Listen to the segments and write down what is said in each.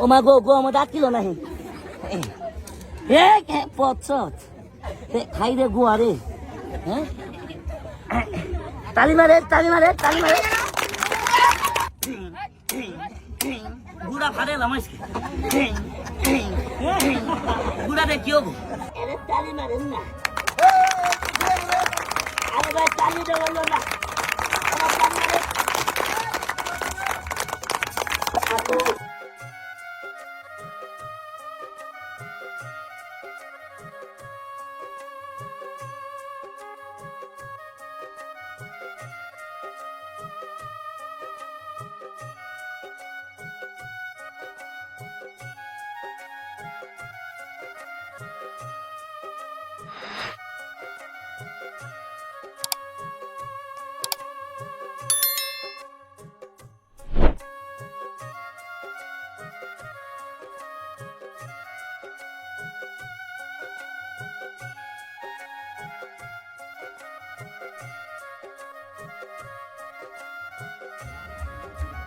ও মা গো গো আমার দাঁত কিলো নাহি। পচত খাই রে গো আরে হ্যাঁ তালি মারে তালি মারে তালি মারে। গুড়া ফাড়ে লামাইছে গুড়া দে, কি হব? আরে তালি মারেন না। আরে ভাই, তালি দেওয়া না you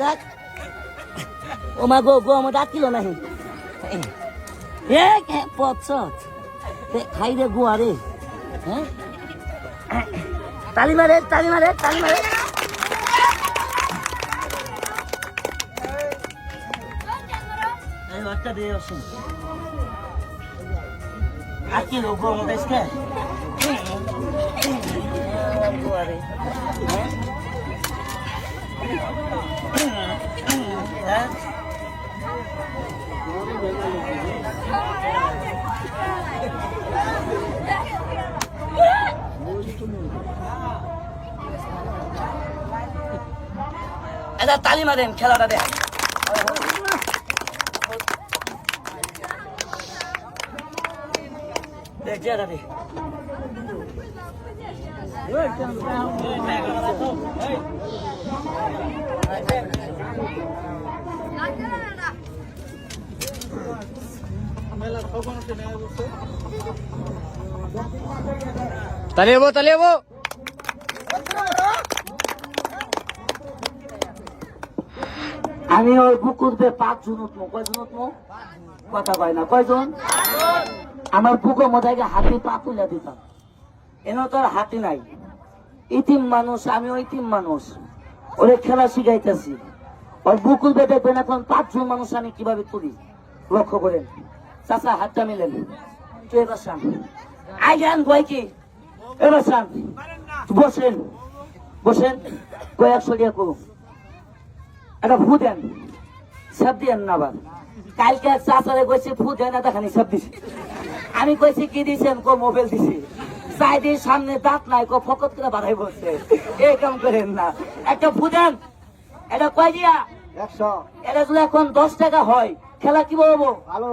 দেখ ও মা গো গো আমার দাঁত কিলো নাহি পচত খাই রে গো আরে হ্যাঁ তালি মারে তালি মারে তালি মারে বাচ্চা দিয়ে আসুন আর কি লোক আমাদের এটা তালি মারেন খেলাটা দেখ দেখ জায়গা দে তালি হব তালি হব আমি ওই পুকুরতে পাঁচ জন উঠবো। কয়জন উঠবো? কথা কয় না। কয়জন? আমার বুকের মধ্যে হাতি পা তুলে দিতাম। এনে তো আর হাতি নাই। ইতিম মানুষ, আমি ওই ইতিম মানুষ। ওরে খেলা শিখাইতেছি। ওর বুকুল দেখবেন এখন পাঁচজন মানুষ আমি কীভাবে তুলি লক্ষ্য করেন। চাচা, হাতটা মিলেন। তুই এবার শান আই যান, কয় কি? এবার শান বসেন। বসেন। কয়েক সরিয়া করুন। একটা ফু দেন। সব দিয়েন না আবার। কালকে চাচারে কইছে, ফু দেন না, দেখানি সব দিছে। আমি কইছি, কি দিছেন? কো, মোবাইল দিছি। সাইডের সামনে দাঁত নাই, কো, ফকত করে বাড়াই বসছে। এই কাম করেন না। একটা ফু দেন। এটা কয় দিয়া? একশো। এটা যদি এখন দশ টাকা হয় খেলা কি বলব? ভালো।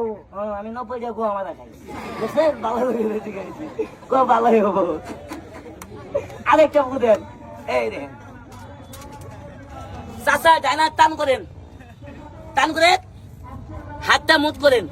আমি নব্বই টাকা গো আমার খাই। বুঝছেন? ভালো গেছে গো ভালোই হব। আরেকটা ফু দেন। এই রে চাচা ডাইনার টান করেন। টান করে হাতটা মুট করেন।